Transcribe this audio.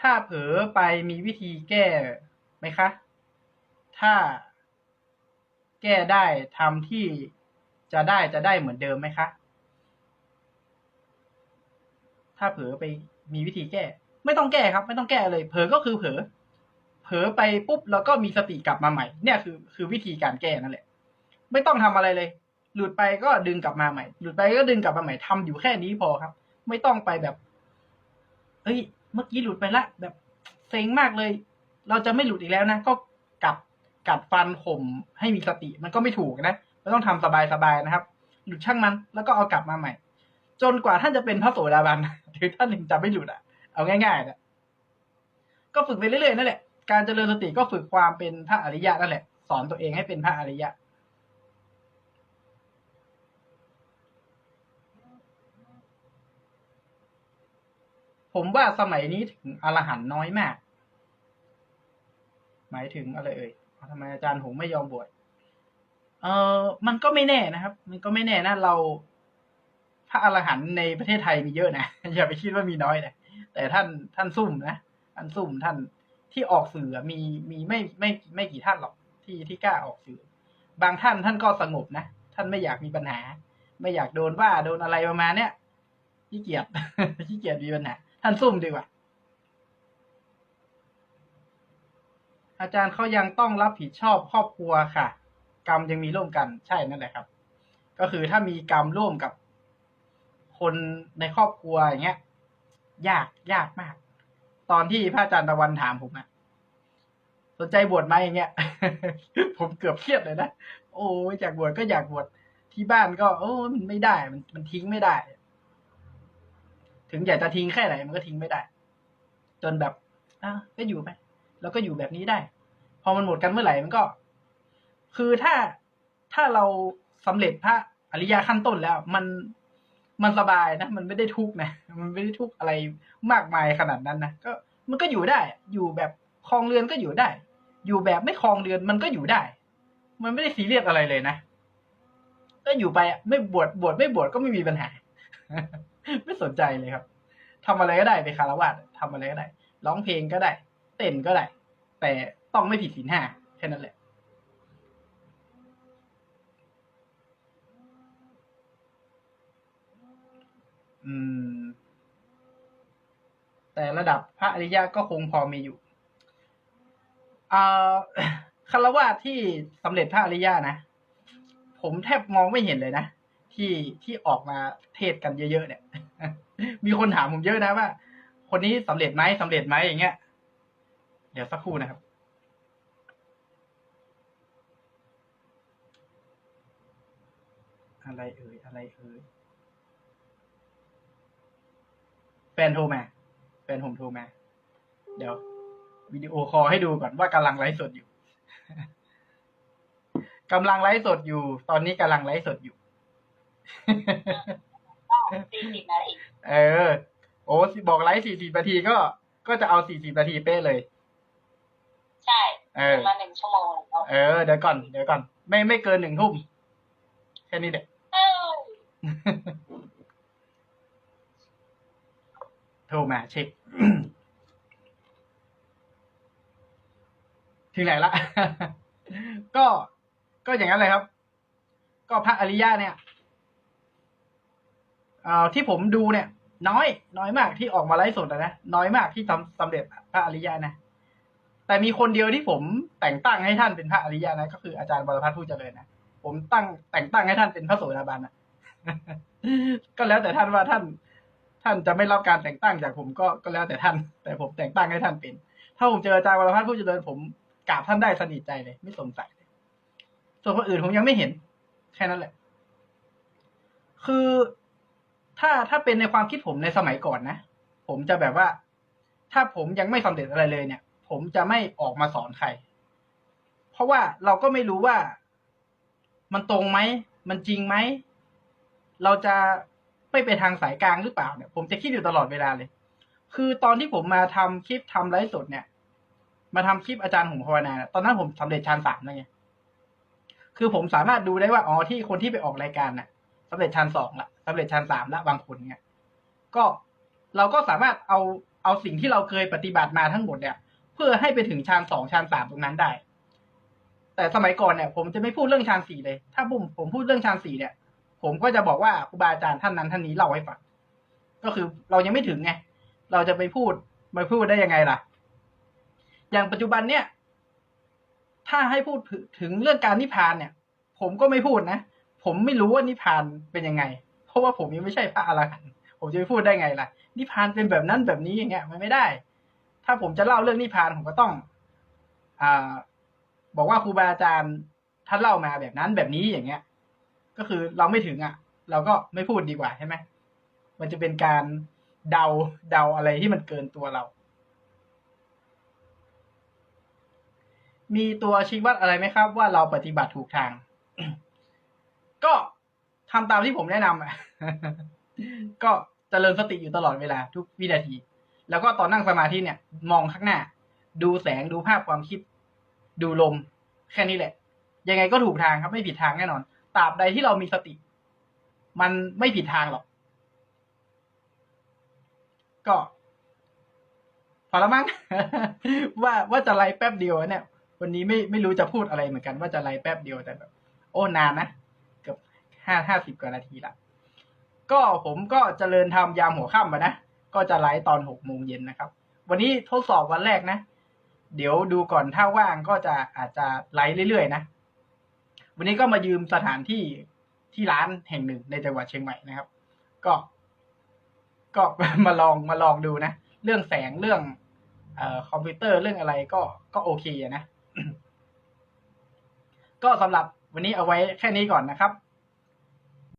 ถ้าเผลอไปมีวิธีแก้ไหมคะ ถ้าแก้ได้ทำที่จะได้จะได้เหมือนเดิมไหมคะ ถ้าเผลอไปมีวิธีแก้ ไม่ต้องแก้ครับ ไม่ต้องแก้เลย เผลอก็คือเผลอ เผลอไปปุ๊บแล้วก็มีสติกลับมาใหม่ เนี่ยคือคือวิธีการแก้นั่นแหละ ไม่ต้องทำอะไรเลย หลุดไปก็ดึงกลับมาใหม่ หลุดไปก็ดึงกลับมาใหม่ทำอยู่แค่นี้พอครับ ไม่ต้องไปแบบ เอ้ย เมื่อกี้หลุดไปละแบบเซ็งมากเลย เราจะไม่หลุดอีกแล้วนะ ก็กัดกัดฟันข่มให้มีสติ มันก็ไม่ถูกนะเราต้องทำสบายๆนะครับ หลุดช่างมันแล้วก็เอากลับมาใหม่ จนกว่าท่านจะเป็นพระโสดาบันหรือท่านถึงจะไม่หลุดอะ เอาง่ายๆนะก็ฝึกไปเรื่อยๆนั่นแหละ การเจริญสติก็ฝึกความเป็นพระอริยะนั่นแหละ สอนตัวเองให้เป็นพระอริยะ ผมว่าสมัยนี้ถึงอรหันน้อยมาก หมายถึงอะไรเอ่ยทำไมอาจารย์หงไม่ยอมบวชเออมันก็ไม่แน่นะครับ มันก็ไม่แน่นะเราพระอรหันต์ในประเทศไทยมีเยอะนะอย่าไปคิดว่ามีน้อยนะแต่ท่านท่านซุ่มนะท่านซุ่มท่านที่ออกสื่อมีมีไม่ไม่ไม่กี่ท่านหรอกที่ที่กล้าออกสื่อ บางท่านท่านก็สงบนะท่านไม่อยากมีปัญหา ไม่อยากโดนว่าโดนอะไรประมาณเนี้ยขี้เกียจขี้เกียจมีปัญหา ท่านซุ่มดีกว่า อาจารย์เขายังต้องรับผิดชอบครอบครัวค่ะ กรรมยังมีร่วมกันใช่นั่นแหละครับ ก็คือถ้ามีกรรมร่วมกับคนในครอบครัวอย่างเงี้ย ยากยากมาก ตอนที่พระอาจารย์ตะวันถามผมอะสนใจบวชไหมอย่างเงี้ย ผมเกือบเครียดเลยนะ โอ้ยอยากบวชก็อยากบวชที่บ้านก็ โอ้มันไม่ได้มันมันทิ้งไม่ได้ ถึงอยากจะทิ้งแค่ไหนมันก็ทิ้งไม่ได้ จนแบบอะก็อยู่ไปแล้วก็อยู่แบบนี้ได้ พอมันหมดกันเมื่อไหร่มันก็ คือถ้าถ้าเราสำเร็จพระอริยาขั้นต้นแล้ว มันมันสบายนะ มันไม่ได้ทุกข์นะ มันไม่ได้ทุกข์อะไรมากมายขนาดนั้นนะก็มันก็อยู่ได้ อยู่แบบคลองเรือนก็อยู่ได้ อยู่แบบไม่คลองเรือนมันก็อยู่ได้ มันไม่ได้ซีเรียสอะไรเลยนะก็อยู่ไปอะไม่บวชบวชไม่บวชก็ไม่มีปัญหา ไม่สนใจเลยครับทำอะไรก็ได้ไปคารวะทำอะไรก็ได้ ร้องเพลงก็ได้ เต้นก็ได้ แต่ต้องไม่ผิดศีลห้าแค่นั้นแหละ อืม แต่ระดับพระอริยะก็คงพอมีอยู่อ่าคารวะที่สำเร็จพระอริยะนะ ผมแทบมองไม่เห็นเลยนะ ที่ที่ออกมาเทศกันเยอะๆเนี่ย มีคนถามผมเยอะนะว่า คนนี้สำเร็จไหมสำเร็จไหมอย่างเงี้ย เดี๋ยวสักครู่นะครับอะไรเอ่ยอะไรเอ่ยแฟนโทรมาแฟนผมโทรมา เดี๋ยว วิดีโอคอลให้ดูก่อนว่ากำลังไลฟ์สดอยู่กำลังไลฟ์สดอยู่ ตอนนี้กำลังไลฟ์สดอยู่ สี่สิบนาทีเออ โอ้บอกไลฟ์สี่สิบนาทีก็ ก็จะเอาสี่สิบนาทีเป๊ะเลย ใช่เออมาหนึ่งชั่วโมงแล้วเออเดี๋ยวก่อนเดี๋ยวก่อน ไม่ไม่เกินหนึ่งทุ่มแค่นี้เด็กเออโทรมาเช็คถึงไหนละก็ก็อย่างนั้นเลยครับ ก็พระอริยะเนี่ยเอ่อ ที่ผมดูเนี่ย น้อย น้อยมากที่ออกมาไลฟ์สดนะน้อยมากที่ทำสำเร็จพระอริยะนะแต่มีคนเดียวที่ผมแต่งตั้งให้ท่านเป็นพระอริยะนะก็คืออาจารย์บรพัฒน์ผู้เจริญนะผมตั้งแต่งตั้งให้ท่านเป็นพระโสดาบันนะก็แล้วแต่ท่านว่าท่าน ท่านจะไม่รับการแต่งตั้งจากผมก็ก็แล้วแต่ท่าน แต่ผมแต่งตั้งให้ท่านเป็น ถ้าผมเจออาจารย์วรพัฒน์ผู้เจริญผมกราบท่านได้สนิทใจเลย ไม่สงสัยเลยส่วนคนอื่นผมยังไม่เห็น แค่นั้นแหละ คือ ถ้าถ้าเป็นในความคิดผมในสมัยก่อนนะ ผมจะแบบว่า ถ้าผมยังไม่สำเร็จอะไรเลยเนี่ย ผมจะไม่ออกมาสอนใคร เพราะว่าเราก็ไม่รู้ว่ามันตรงไหม มันจริงไหม เราจะไม่ไปทางสายกลางหรือเปล่าเนี่ย ผมจะคิดอยู่ตลอดเวลาเลย คือตอนที่ผมมาทำคลิปทำไลฟ์สดเนี่ย มาทำคลิปอาจารย์หงภาวนาเนี่ยตอนนั้นผมสำเร็จชั้นสามแล้วไง คือผมสามารถดูได้ว่า อ๋อ ที่คนที่ไปออกรายการน่ะ สำเร็จชั้นสองละสำเร็จชั้นสามละบางคนเนี่ยก็เราก็สามารถเอาเอาสิ่งที่เราเคยปฏิบัติมาทั้งหมดเนี่ย เพื่อให้ไปถึงฌานสองฌานสามตรงนั้นได้ แต่สมัยก่อนเนี่ย ผมจะไม่พูดเรื่องฌานสี่เลย ถ้าผมผมพูดเรื่องฌานสี่เนี่ย ผมก็จะบอกว่าครูบาอาจารย์ท่านนั้นท่านนี้เล่าให้ฟังก็คือเรายังไม่ถึงไงเราจะไปพูดมาพูดได้ยังไงล่ะ อย่างปัจจุบันเนี่ย ถ้าให้พูดถึงเรื่องการนิพพานเนี่ย ผมก็ไม่พูดนะ ผมไม่รู้ว่านิพานเป็นยังไง เพราะว่าผมยังไม่ใช่พระอรหันต์ผมจะไปพูดได้ไงล่ะ นิพานเป็นแบบนั้นแบบนี้อย่างเงี้ย มันไม่ได้ ถ้าผมจะเล่าเรื่องนิพพานผมก็ต้อง อ่า บอกว่าครูบาอาจารย์ท่านเล่ามาแบบนั้นแบบนี้อย่างเงี้ย ก็คือเราไม่ถึงอะ เราก็ไม่พูดดีกว่าใช่ไหมมันจะเป็นการเดาเดาอะไรที่มันเกินตัวเรา มีตัวชี้วัดอะไรไหมครับ ว่าเราปฏิบัติถูกทาง ก็ทำตามที่ผมแนะนำอะก็เจริญสติอยู่ตลอดเวลาทุกวินาที แล้วก็ตอนนั่งสมาธิเนี่ย มองข้างหน้า ดูแสงดูภาพความคิด ดูลม แค่นี้แหละ ยังไงก็ถูกทางครับไม่ผิดทางแน่นอนตราบใดที่เรามีสติ มันไม่ผิดทางหรอก ก็พอแล้วมั้งว่าว่าจะไลแป๊บเดียวเนี่ย วันนี้ไม่ไม่รู้จะพูดอะไรเหมือนกันว่าจะไลแป๊บเดียวแต่แบบ โอ้นานนะ ห้าห้าสิบกว่านาทีละก็ผมก็เจริญทำยามหัวค่ำมานะก็จะไลฟ์ตอนหกโมงเย็นนะครับ วันนี้ทดสอบวันแรกนะ เดี๋ยวดูก่อนถ้าว่างก็จะอาจจะไลฟ์เรื่อยๆนะ วันนี้ก็มายืมสถานที่ที่ร้านแห่งหนึ่งในจังหวัดเชียงใหม่นะครับ ก็ ก็มาลองมาลองดูนะ เรื่องแสงเรื่องเอ่อคอมพิวเตอร์เรื่องอะไรก็ก็โอเคนะ ก็สำหรับวันนี้เอาไว้แค่นี้ก่อนนะครับ